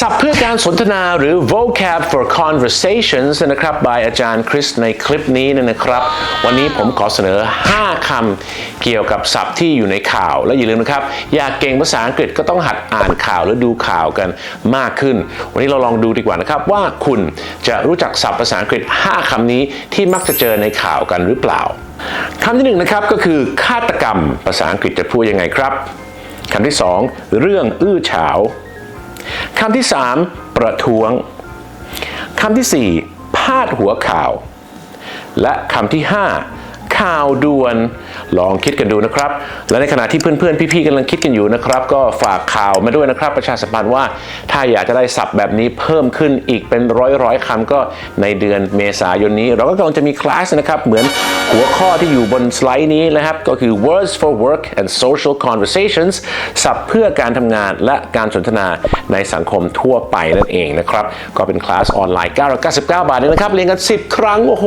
ศัพท์เพื่อการสนทนาหรือ vocab for conversations นะครับ by อาจารย์คริสในคลิปนี้นะครับ วันนี้ผมขอเสนอ 5คำเกี่ยวกับศัพท์ที่อยู่ในข่าว และอย่าลืมนะครับ อยากเก่งภาษาอังกฤษก็ต้องหัดอ่านข่าวหรือดูข่าวกันมากขึ้น วันนี้เราลองดูดีกว่านะครับ ว่าคุณจะรู้จักศัพท์ภาษาอังกฤษ 5คำนี้ที่มักจะเจอในข่าวกันหรือเปล่าคำที่หนึ่งนะครับก็คือฆาตกรรมภาษาอังกฤษจะพูดยังไงครับคำที่สองเรื่องอื้อฉาว คำที่ 3 ประท้วงคำที่ 4 พาดหัวข่าว และคำที่ 5 ข่าวด่วน ลองคิดกันดูนะครับ และในขณะที่เพื่อนๆ พี่ๆกำลังคิดกันอยู่นะครับ ก็ฝากข่าวมาด้วยนะครับ ประชาสัมพันธ์ว่าถ้าอยากจะได้ศัพท์แบบนี้เพิ่มขึ้นอีกเป็นร้อยๆคำก็ในเดือนเมษายนนี้ เราก็กำลังจะมีคลาสนะครับ เหมือนหัวข้อที่อยู่บนสไลด์นี้นะครับ ก็คือ words for work and social conversations ศัพท์เพื่อการทำงานและการสนทนาในสังคมทั่วไปนั่นเองนะครับ ก็เป็นคลาสออนไลน์ 999 บาทเองนะครับ เรียนกัน 10 ครั้ง โอ้โห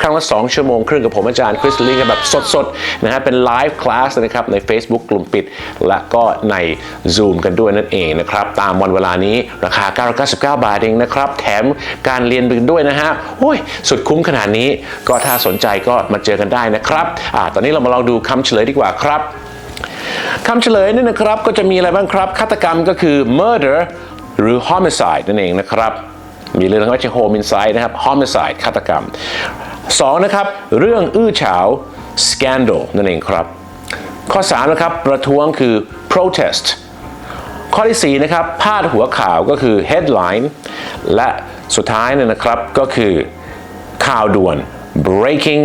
ครั้งละ 2 ชั่วโมงครึ่งกับผมอาจารย์คริสลีกันแบบสดๆนะฮะเป็นไลฟ์คลาสนะครับใน Facebook กลุ่มปิด และก็ใน Zoom กันด้วยนั่นเองนะครับ ตามวันเวลานี้ราคา 999 บาทเองนะครับ แถมการเรียนไปด้วยนะฮะโอ้ยสุดคุ้มขนาดนี้ก็ถ้าสนใจก็มาเจอกันได้นะครับอ่าตอนนี้เรามาลองดูคำเฉลยดีกว่าครับคำเฉลยนี่นะครับก็จะมีอะไรบ้างครับฆาตกรรมก็คือ murder หรือ homicide นั่นเองนะครับ มีเรื่องว่าจะ homicide นะครับ homicide ฆาตกรรม สองนะครับ เรื่องอื้อฉาว scandal นั่นเองครับ ข้อ 3 นะครับ ประท้วงคือ protest ข้อที่ 4 นะครับ พาดหัวข่าวก็คือ headline และสุดท้ายเนี่ยนะครับก็คือข่าวด่วน breaking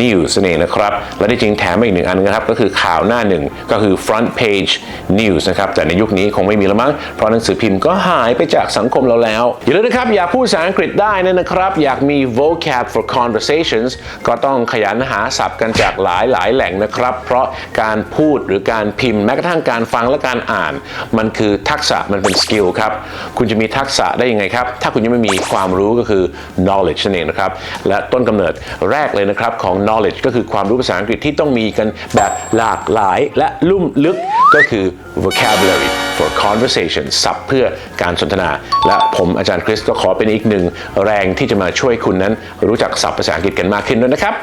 news นั่นเองนะครับ และที่จริงแถมมาอีกหนึ่งอันนะครับ ก็คือข่าวหน้าหนึ่งก็คือ front page news นะครับ แต่ในยุคนี้คงไม่มีแล้วมั้ง เพราะหนังสือพิมพ์ก็หายไปจากสังคมเราแล้ว อย่าลืมนะครับ อยากพูดภาษาอังกฤษได้นะนะครับ อยากมี vocab for conversations ก็ต้องขยันหาศัพท์กันจากหลายหลายแหล่งนะครับ เพราะการพูดหรือการพิมพ์แม้กระทั่งการฟังและการอ่าน มันคือทักษะมันเป็นสกิลครับคุณจะมีทักษะได้ยังไงครับ ถ้าคุณยังไม่มีความรู้ก็คือ knowledge นั่นเองนะครับและต้นกำเนิดแรกเลยนะครับของ knowledge ก็คือความรู้ภาษาอังกฤษที่ต้องมีกันแบบหลากหลายและลุ่มลึกก็คือ vocabulary for conversation ศัพท์เพื่อการสนทนา และผมอาจารย์คริสก็ขอเป็นอีกหนึ่งแรงที่จะมาช่วยคุณนั้นรู้จักศัพท์ภาษาอังกฤษกันมากขึ้นด้วยนะครับ